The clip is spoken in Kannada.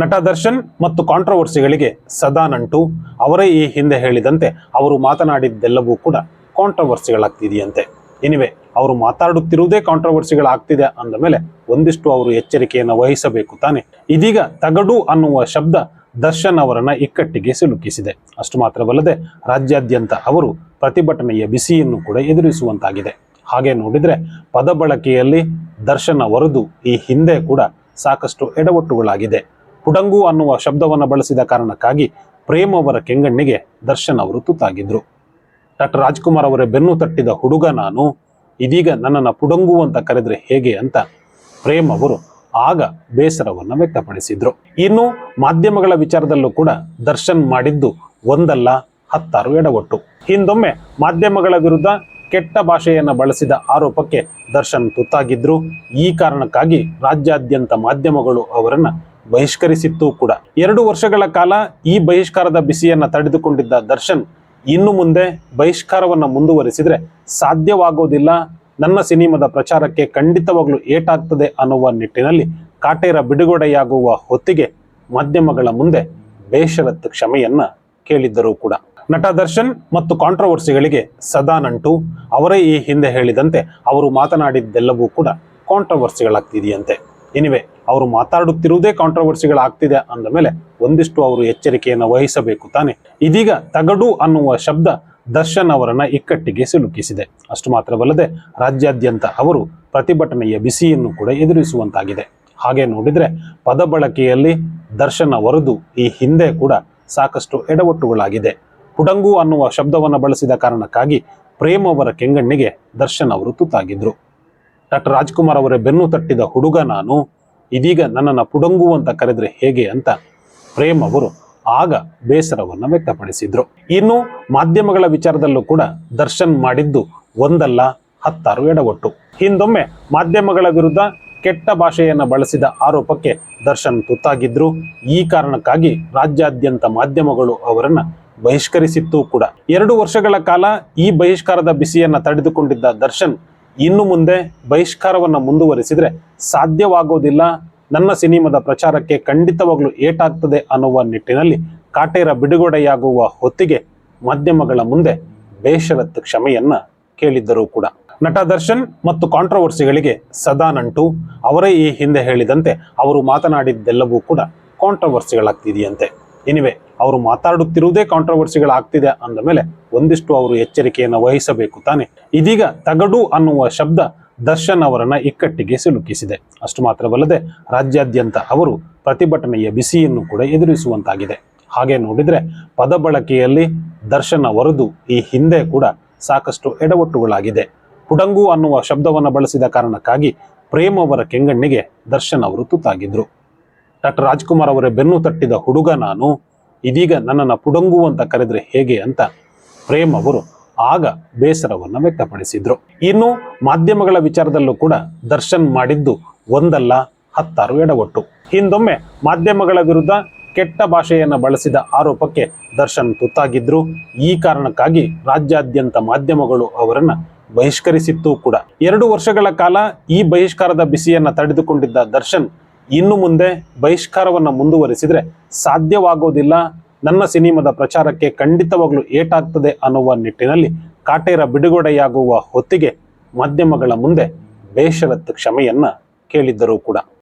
ನಟ ದರ್ಶನ್ ಮತ್ತು ಕಾಂಟ್ರವರ್ಸಿಗಳಿಗೆ ಸದಾ ನಂಟು. ಅವರೇ ಈ ಹಿಂದೆ ಹೇಳಿದಂತೆ ಅವರು ಮಾತನಾಡಿದ್ದೆಲ್ಲವೂ ಕೂಡ ಕಾಂಟ್ರವರ್ಸಿಗಳಾಗ್ತಿದೆಯಂತೆ ಎನಿವೆ ಅವರು ಮಾತಾಡುತ್ತಿರುವುದೇ ಕಾಂಟ್ರವರ್ಸಿಗಳಾಗ್ತಿದೆ ಅಂದ ಮೇಲೆ ಒಂದಿಷ್ಟು ಅವರು ಎಚ್ಚರಿಕೆಯನ್ನು ವಹಿಸಬೇಕು ತಾನೆ. ಇದೀಗ ತಗಡು ಅನ್ನುವ ಶಬ್ದ ದರ್ಶನ್ ಅವರನ್ನ ಇಕ್ಕಟ್ಟಿಗೆ ಸಿಲುಕಿಸಿದೆ. ಅಷ್ಟು ಮಾತ್ರವಲ್ಲದೆ ರಾಜ್ಯಾದ್ಯಂತ ಅವರು ಪ್ರತಿಭಟನೆಯ ಬಿಸಿಯನ್ನು ಕೂಡ ಎದುರಿಸುವಂತಾಗಿದೆ. ಹಾಗೆ ನೋಡಿದ್ರೆ ಪದ ಬಳಕೆಯಲ್ಲಿ ದರ್ಶನ ಅವರದು ಈ ಹಿಂದೆ ಕೂಡ ಸಾಕಷ್ಟು ಎಡವಟ್ಟುಗಳಾಗಿದೆ. ಪುಡಂಗು ಅನ್ನುವ ಶಬ್ದವನ್ನು ಬಳಸಿದ ಕಾರಣಕ್ಕಾಗಿ ಪ್ರೇಮ್ ಅವರ ಕೆಂಗಣ್ಣಿಗೆ ದರ್ಶನ್ ಅವರು ತುತ್ತಾಗಿದ್ರು. ಡಾಕ್ಟರ್ ರಾಜ್ಕುಮಾರ್ ಅವರೇ ಬೆನ್ನು ತಟ್ಟಿದ ಹುಡುಗ ನಾನು. ಇದೀಗ ನನ್ನನ್ನು ಪುಡಂಗು ಅಂತ ಕರೆದ್ರೆ ಹೇಗೆ ಅಂತ ಪ್ರೇಮ್ ಅವರು ಆಗ ಬೇಸರವನ್ನು ವ್ಯಕ್ತಪಡಿಸಿದ್ರು. ಇನ್ನು ಮಾಧ್ಯಮಗಳ ವಿಚಾರದಲ್ಲೂ ಕೂಡ ದರ್ಶನ್ ಮಾಡಿದ್ದು ಒಂದಲ್ಲ, ಹತ್ತಾರು ಎಡವಟ್ಟು. ಹಿಂದೊಮ್ಮೆ ಮಾಧ್ಯಮಗಳ ವಿರುದ್ಧ ಕೆಟ್ಟ ಭಾಷೆಯನ್ನು ಬಳಸಿದ ಆರೋಪಕ್ಕೆ ದರ್ಶನ್ ತುತ್ತಾಗಿದ್ರು. ಈ ಕಾರಣಕ್ಕಾಗಿ ರಾಜ್ಯಾದ್ಯಂತ ಮಾಧ್ಯಮಗಳು ಅವರನ್ನ ಬಹಿಷ್ಕರಿಸಿತ್ತು ಕೂಡ. ಎರಡು ವರ್ಷಗಳ ಕಾಲ ಈ ಬಹಿಷ್ಕಾರದ ಬಿಸಿಯನ್ನ ತಡೆದುಕೊಂಡಿದ್ದ ದರ್ಶನ್ ಇನ್ನು ಮುಂದೆ ಬಹಿಷ್ಕಾರವನ್ನ ಮುಂದುವರಿಸಿದ್ರೆ ಸಾಧ್ಯವಾಗೋದಿಲ್ಲ. ನನ್ನ ಸಿನಿಮಾದ ಪ್ರಚಾರಕ್ಕೆ ಖಂಡಿತವಾಗ್ಲೂ ಏಟಾಗ್ತದೆ ಅನ್ನುವ ನಿಟ್ಟಿನಲ್ಲಿ ಕಾಟೇರ ಬಿಡುಗಡೆಯಾಗುವ ಹೊತ್ತಿಗೆ ಮಾಧ್ಯಮಗಳ ಮುಂದೆ ಬೇಷರತ್ತು ಕ್ಷಮೆಯನ್ನ ಕೇಳಿದ್ದರು ಕೂಡ. ನಟ ದರ್ಶನ್ ಮತ್ತು ಕಾಂಟ್ರವರ್ಸಿಗಳಿಗೆ ಸದಾ ನಂಟು. ಅವರೇ ಈ ಹಿಂದೆ ಹೇಳಿದಂತೆ ಅವರು ಮಾತನಾಡಿದ್ದೆಲ್ಲವೂ ಕೂಡ ಕಾಂಟ್ರವರ್ಸಿಗಳಾಗ್ತಿದೆಯಂತೆ ಎನಿವೆ ಅವರು ಮಾತಾಡುತ್ತಿರುವುದೇ ಕಾಂಟ್ರವರ್ಸಿಗಳಾಗ್ತಿದೆ ಅಂದ ಮೇಲೆ ಒಂದಿಷ್ಟು ಅವರು ಎಚ್ಚರಿಕೆಯನ್ನು ವಹಿಸಬೇಕು ತಾನೆ. ಇದೀಗ ತಗಡು ಅನ್ನುವ ಶಬ್ದ ದರ್ಶನ್ ಅವರನ್ನ ಇಕ್ಕಟ್ಟಿಗೆ ಸಿಲುಕಿಸಿದೆ. ಅಷ್ಟು ಮಾತ್ರವಲ್ಲದೆ ರಾಜ್ಯಾದ್ಯಂತ ಅವರು ಪ್ರತಿಭಟನೆಯ ಬಿಸಿಯನ್ನು ಕೂಡ ಎದುರಿಸುವಂತಾಗಿದೆ. ಹಾಗೆ ನೋಡಿದ್ರೆ ಪದ ಬಳಕೆಯಲ್ಲಿ ದರ್ಶನ ವರದು ಈ ಹಿಂದೆ ಕೂಡ ಸಾಕಷ್ಟು ಎಡವಟ್ಟುಗಳಾಗಿದೆ. ಹುಡಂಗು ಅನ್ನುವ ಶಬ್ದವನ್ನು ಬಳಸಿದ ಕಾರಣಕ್ಕಾಗಿ ಪ್ರೇಮ್ ಅವರ ಕೆಂಗಣ್ಣಿಗೆ ದರ್ಶನ್ ಅವರು ತುತ್ತಾಗಿದ್ರು. ಡಾಕ್ಟರ್ ರಾಜ್ಕುಮಾರ್ ಅವರ ಬೆನ್ನು ತಟ್ಟಿದ ಹುಡುಗ ನಾನು ಇದೀಗ ನನ್ನನ್ನು ಪುಡಂಗು ಅಂತ ಕರೆದ್ರೆ ಹೇಗೆ ಅಂತ ಪ್ರೇಮ್ ಅವರು ಆಗ ಬೇಸರವನ್ನು ವ್ಯಕ್ತಪಡಿಸಿದ್ರು. ಇನ್ನು ಮಾಧ್ಯಮಗಳ ವಿಚಾರದಲ್ಲೂ ಕೂಡ ದರ್ಶನ್ ಮಾಡಿದ್ದು ಒಂದಲ್ಲ, ಹತ್ತಾರು ಎಡವಟ್ಟು. ಹಿಂದೊಮ್ಮೆ ಮಾಧ್ಯಮಗಳ ವಿರುದ್ಧ ಕೆಟ್ಟ ಭಾಷೆಯನ್ನು ಬಳಸಿದ ಆರೋಪಕ್ಕೆ ದರ್ಶನ್ ತುತ್ತಾಗಿದ್ರು. ಈ ಕಾರಣಕ್ಕಾಗಿ ರಾಜ್ಯಾದ್ಯಂತ ಮಾಧ್ಯಮಗಳು ಅವರನ್ನು ಬಹಿಷ್ಕರಿಸಿತ್ತು ಕೂಡ. ಎರಡು ವರ್ಷಗಳ ಕಾಲ ಈ ಬಹಿಷ್ಕಾರದ ಬಿಸಿಯನ್ನ ತಡೆದುಕೊಂಡಿದ್ದ ದರ್ಶನ್ ಇನ್ನು ಮುಂದೆ ಬಹಿಷ್ಕಾರವನ್ನು ಮುಂದುವರಿಸಿದರೆ ಸಾಧ್ಯವಾಗೋದಿಲ್ಲ. ನನ್ನ ಸಿನಿಮಾದ ಪ್ರಚಾರಕ್ಕೆ ಖಂಡಿತವಾಗ್ಲೂ ಏಟಾಗ್ತದೆ ಅನ್ನುವ ನಿಟ್ಟಿನಲ್ಲಿ ಕಾಟೇರ ಬಿಡುಗಡೆಯಾಗುವ ಹೊತ್ತಿಗೆ ಮಾಧ್ಯಮಗಳ ಮುಂದೆ ಬೇಷರತ್ತು ಕ್ಷಮೆಯನ್ನ ಕೇಳಿದ್ದರು ಕೂಡ. ನಟ ದರ್ಶನ್ ಮತ್ತು ಕಾಂಟ್ರವರ್ಸಿಗಳಿಗೆ ಸದಾ ನಂಟು. ಅವರೇ ಈ ಹಿಂದೆ ಹೇಳಿದಂತೆ ಅವರು ಮಾತನಾಡಿದ್ದೆಲ್ಲವೂ ಕೂಡ ಕಾಂಟ್ರವರ್ಸಿಗಳಾಗ್ತಿದೆಯಂತೆ ಎನಿವೆ ಅವರು ಮಾತಾಡುತ್ತಿರುವುದೇ ಕಾಂಟ್ರವರ್ಸಿಗಳಾಗ್ತಿದೆ ಅಂದ ಮೇಲೆ ಒಂದಿಷ್ಟು ಅವರು ಎಚ್ಚರಿಕೆಯನ್ನು ವಹಿಸಬೇಕು ತಾನೆ. ಇದೀಗ ತಗಡು ಅನ್ನುವ ಶಬ್ದ ದರ್ಶನ್ ಅವರನ್ನ ಇಕ್ಕಟ್ಟಿಗೆ ಸಿಲುಕಿಸಿದೆ. ಅಷ್ಟು ಮಾತ್ರವಲ್ಲದೆ ರಾಜ್ಯಾದ್ಯಂತ ಅವರು ಪ್ರತಿಭಟನೆಯ ಬಿಸಿಯನ್ನು ಕೂಡ ಎದುರಿಸುವಂತಾಗಿದೆ. ಹಾಗೆ ನೋಡಿದ್ರೆ ಪದ ಬಳಕೆಯಲ್ಲಿ ದರ್ಶನ ವರದು ಈ ಹಿಂದೆ ಕೂಡ ಸಾಕಷ್ಟು ಎಡವಟ್ಟುಗಳಾಗಿದೆ. ಪುಡಂಗು ಅನ್ನುವ ಶಬ್ದವನ್ನು ಬಳಸಿದ ಕಾರಣಕ್ಕಾಗಿ ಪ್ರೇಮವರ ಕೆಂಗಣ್ಣಿಗೆ ದರ್ಶನ್ ಅವರು ತುತ್ತಾಗಿದ್ರು. ಡಾಕ್ಟರ್ ರಾಜ್ಕುಮಾರ್ ಅವರ ಬೆನ್ನು ತಟ್ಟಿದ ಹುಡುಗ ನಾನು. ಇದೀಗ ನನ್ನನ್ನು ಪುಡಂಗು ಅಂತ ಕರೆದ್ರೆ ಹೇಗೆ ಅಂತ ಪ್ರೇಮ್ ಅವರು ಆಗ ಬೇಸರವನ್ನು ವ್ಯಕ್ತಪಡಿಸಿದ್ರು. ಇನ್ನು ಮಾಧ್ಯಮಗಳ ವಿಚಾರದಲ್ಲೂ ಕೂಡ ದರ್ಶನ್ ಮಾಡಿದ್ದು ಒಂದಲ್ಲ, ಹತ್ತಾರು ಎಡವಟ್ಟು. ಹಿಂದೊಮ್ಮೆ ಮಾಧ್ಯಮಗಳ ವಿರುದ್ಧ ಕೆಟ್ಟ ಭಾಷೆಯನ್ನು ಬಳಸಿದ ಆರೋಪಕ್ಕೆ ದರ್ಶನ್ ತುತ್ತಾಗಿದ್ರು. ಈ ಕಾರಣಕ್ಕಾಗಿ ರಾಜ್ಯಾದ್ಯಂತ ಮಾಧ್ಯಮಗಳು ಅವರನ್ನ ಬಹಿಷ್ಕರಿಸಿತ್ತು ಕೂಡ. ಎರಡು ವರ್ಷಗಳ ಕಾಲ ಈ ಬಹಿಷ್ಕಾರದ ಬಿಸಿಯನ್ನ ತಡೆದುಕೊಂಡಿದ್ದ ದರ್ಶನ್ ಇನ್ನು ಮುಂದೆ ಬಹಿಷ್ಕಾರವನ್ನು ಮುಂದುವರಿಸಿದರೆ ಸಾಧ್ಯವಾಗೋದಿಲ್ಲ. ನನ್ನ ಸಿನಿಮಾದ ಪ್ರಚಾರಕ್ಕೆ ಖಂಡಿತವಾಗ್ಲೂ ಏಟಾಗ್ತದೆ ಅನ್ನುವ ನಿಟ್ಟಿನಲ್ಲಿ ಕಾಟೇರ ಬಿಡುಗಡೆಯಾಗುವ ಹೊತ್ತಿಗೆ ಮಾಧ್ಯಮಗಳ ಮುಂದೆ ಬೇಷರತ್ತು ಕ್ಷಮೆಯನ್ನ ಕೇಳಿದ್ದರು ಕೂಡ.